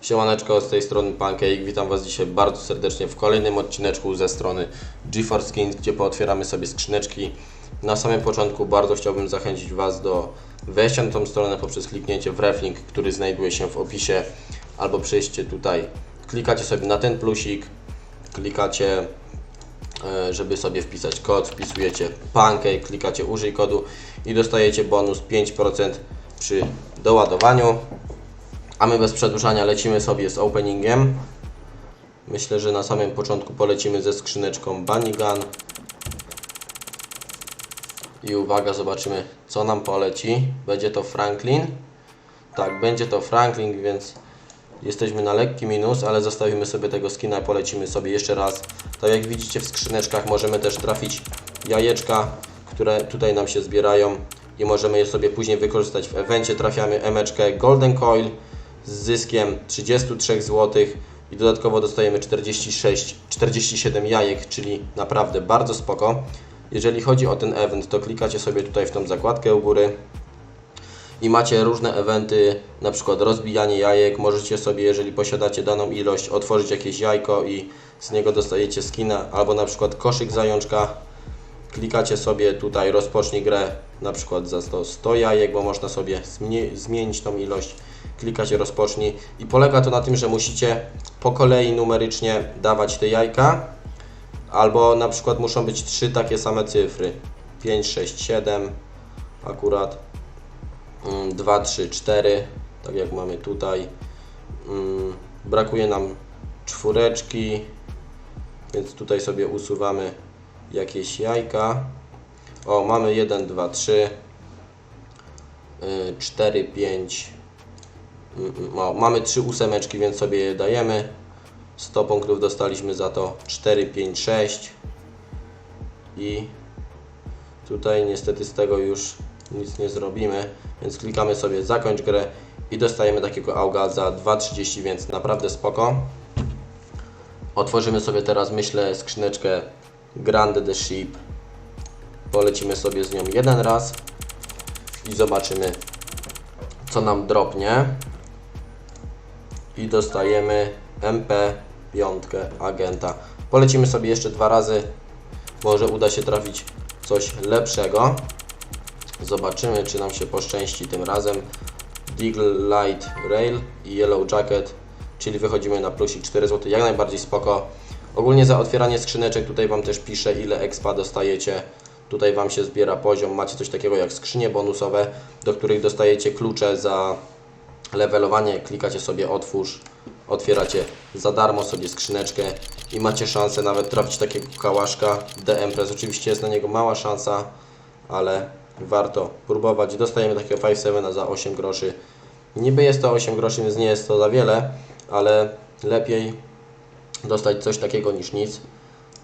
Siemaneczko, z tej strony Pancake. Witam Was dzisiaj bardzo serdecznie w kolejnym odcineczku ze strony GeForce Skins, gdzie pootwieramy sobie skrzyneczki. Na samym początku bardzo chciałbym zachęcić Was do wejścia na tą stronę poprzez kliknięcie w reflink, który znajduje się w opisie, albo przejście tutaj. Klikacie sobie na ten plusik, klikacie e, żeby sobie wpisać kod, wpisujecie Pancake, klikacie użyj kodu i dostajecie bonus 5% przy doładowaniu. A my bez przedłużania lecimy sobie z openingiem. Myślę, że na samym początku polecimy ze skrzyneczką Bunny Gun. I uwaga, zobaczymy co nam poleci. Będzie to Franklin. Tak, będzie to Franklin, więc jesteśmy na lekki minus, ale zostawimy sobie tego skina i polecimy sobie jeszcze raz. Tak jak widzicie w skrzyneczkach możemy też trafić jajeczka, które tutaj nam się zbierają i możemy je sobie później wykorzystać w evencie. Trafiamy emeczkę Golden Coil z zyskiem 33 zł i dodatkowo dostajemy 46, 47 jajek, czyli naprawdę bardzo spoko. Jeżeli chodzi o ten event, to klikacie sobie tutaj w tą zakładkę u góry i macie różne eventy, na przykład rozbijanie jajek. Możecie sobie, jeżeli posiadacie daną ilość, otworzyć jakieś jajko i z niego dostajecie skina, albo na przykład koszyk zajączka. Klikacie sobie tutaj rozpocznij grę na przykład za 100, 100 jajek, bo można sobie zmie- zmienić tą ilość. Klikacie rozpocznij i polega to na tym, że musicie po kolei numerycznie dawać te jajka, albo na przykład muszą być trzy takie same cyfry. 5, 6, 7 akurat. 2, 3, 4, tak jak mamy tutaj. Mm, Brakuje nam czwóreczki, więc tutaj sobie usuwamy jakieś jajka. O, mamy 1, 2, 3, 4, 5. O, mamy 3 ósemeczki, więc sobie je dajemy. 100 punktów dostaliśmy za to 4, 5, 6. I tutaj niestety z tego już nic nie zrobimy, więc klikamy sobie zakończ grę i dostajemy takiego auga za 2,30, więc naprawdę spoko. Otworzymy sobie teraz, myślę, skrzyneczkę Grande the Sheep. Polecimy sobie z nią jeden raz i zobaczymy, co nam dropnie. I dostajemy MP5 agenta. Polecimy sobie jeszcze dwa razy. Może uda się trafić coś lepszego. Zobaczymy, czy nam się poszczęści tym razem. Deagle Light Rail i Yellow Jacket, czyli wychodzimy na plusik 4 zł, jak najbardziej spoko. Ogólnie za otwieranie skrzyneczek tutaj Wam też piszę, ile expa dostajecie. Tutaj Wam się zbiera poziom, macie coś takiego jak skrzynie bonusowe, do których dostajecie klucze za levelowanie. Klikacie sobie otwórz, otwieracie za darmo sobie skrzyneczkę i macie szansę nawet trafić takiego kałaszka DM Press. Oczywiście jest na niego mała szansa, ale warto próbować. Dostajemy takiego 5-7 za 8 groszy. Niby jest to 8 groszy, więc nie jest to za wiele, ale lepiej dostać coś takiego niż nic.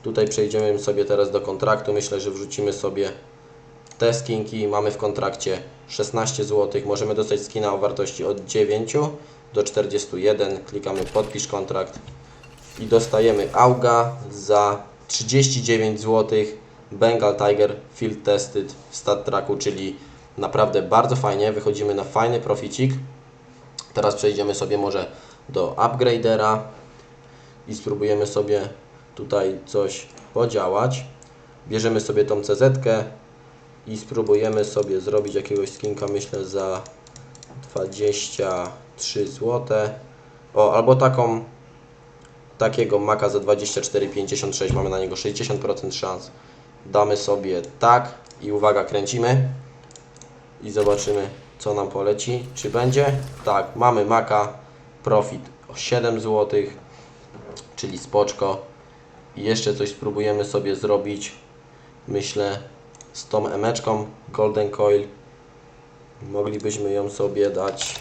Tutaj przejdziemy sobie teraz do kontraktu. Myślę, że wrzucimy sobie te skinki. Mamy w kontrakcie 16 zł. Możemy dostać skina o wartości od 9 do 41. Klikamy podpisz kontrakt i dostajemy auga za 39 zł. Bengal Tiger Field Tested w Stat Tracku, czyli naprawdę bardzo fajnie. Wychodzimy na fajny proficik. Teraz przejdziemy sobie może do upgradera i spróbujemy sobie tutaj coś podziałać. Bierzemy sobie tą CZ i spróbujemy sobie zrobić jakiegoś skinka, myślę, za 23 zł. O, albo taką takiego maka za 24,56 mamy na niego 60% szans. Damy sobie tak i uwaga, kręcimy i zobaczymy co nam poleci. Czy będzie? Tak, mamy maka, profit o 7 zł, czyli spoczko. I jeszcze coś spróbujemy sobie zrobić, myślę, z tą emeczką Golden Coil. Moglibyśmy ją sobie dać,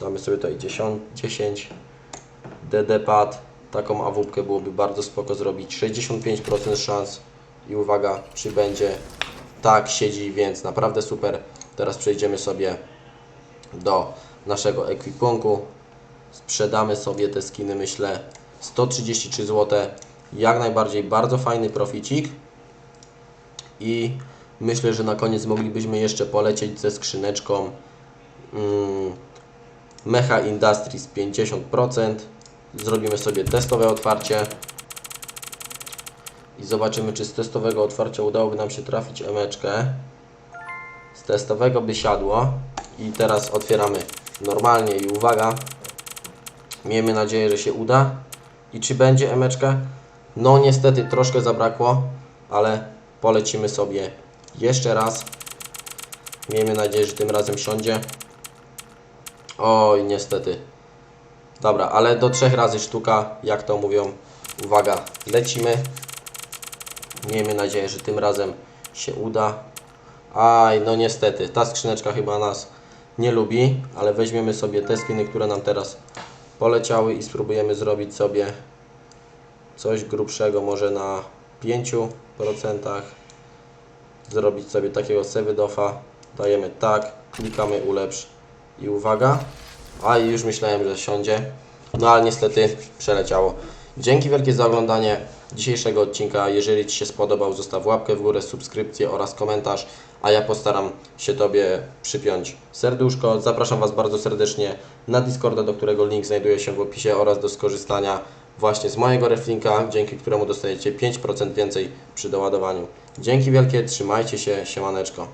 damy sobie tutaj 10, 10 DD pad, taką awupkę byłoby bardzo spoko zrobić. 65% szans i uwaga, przybędzie. Tak, siedzi, więc naprawdę super. Teraz przejdziemy sobie do naszego ekwipunku. Sprzedamy sobie te skiny, myślę, 133 zł. Jak najbardziej bardzo fajny proficik. I myślę, że na koniec moglibyśmy jeszcze polecieć ze skrzyneczką mm, Mecha Industries 50%. Zrobimy sobie testowe otwarcie. I zobaczymy, czy z testowego otwarcia udałoby nam się trafić emeczkę. Z testowego by siadło. I teraz otwieramy normalnie i uwaga. Miejmy nadzieję, że się uda. I czy będzie emeczka? No niestety troszkę zabrakło, ale polecimy sobie jeszcze raz. Miejmy nadzieję, że tym razem siądzie. Oj, niestety. Dobra, ale do trzech razy sztuka, jak to mówią. Uwaga, lecimy. Miejmy nadzieję, że tym razem się uda. Aj, no niestety, ta skrzyneczka chyba nas nie lubi, ale weźmiemy sobie te skiny, które nam teraz poleciały i spróbujemy zrobić sobie coś grubszego, może na 5%. Zrobić sobie takiego Sevydofa. Dajemy tak, klikamy ulepsz i uwaga. A już myślałem, że siądzie. No ale niestety przeleciało. Dzięki wielkie za oglądanie dzisiejszego odcinka. Jeżeli Ci się spodobał, zostaw łapkę w górę, subskrypcję oraz komentarz, a ja postaram się Tobie przypiąć serduszko. Zapraszam Was bardzo serdecznie na Discorda, do którego link znajduje się w opisie oraz do skorzystania właśnie z mojego reflinka, dzięki któremu dostajecie 5% więcej przy doładowaniu. Dzięki wielkie, trzymajcie się, siemaneczko.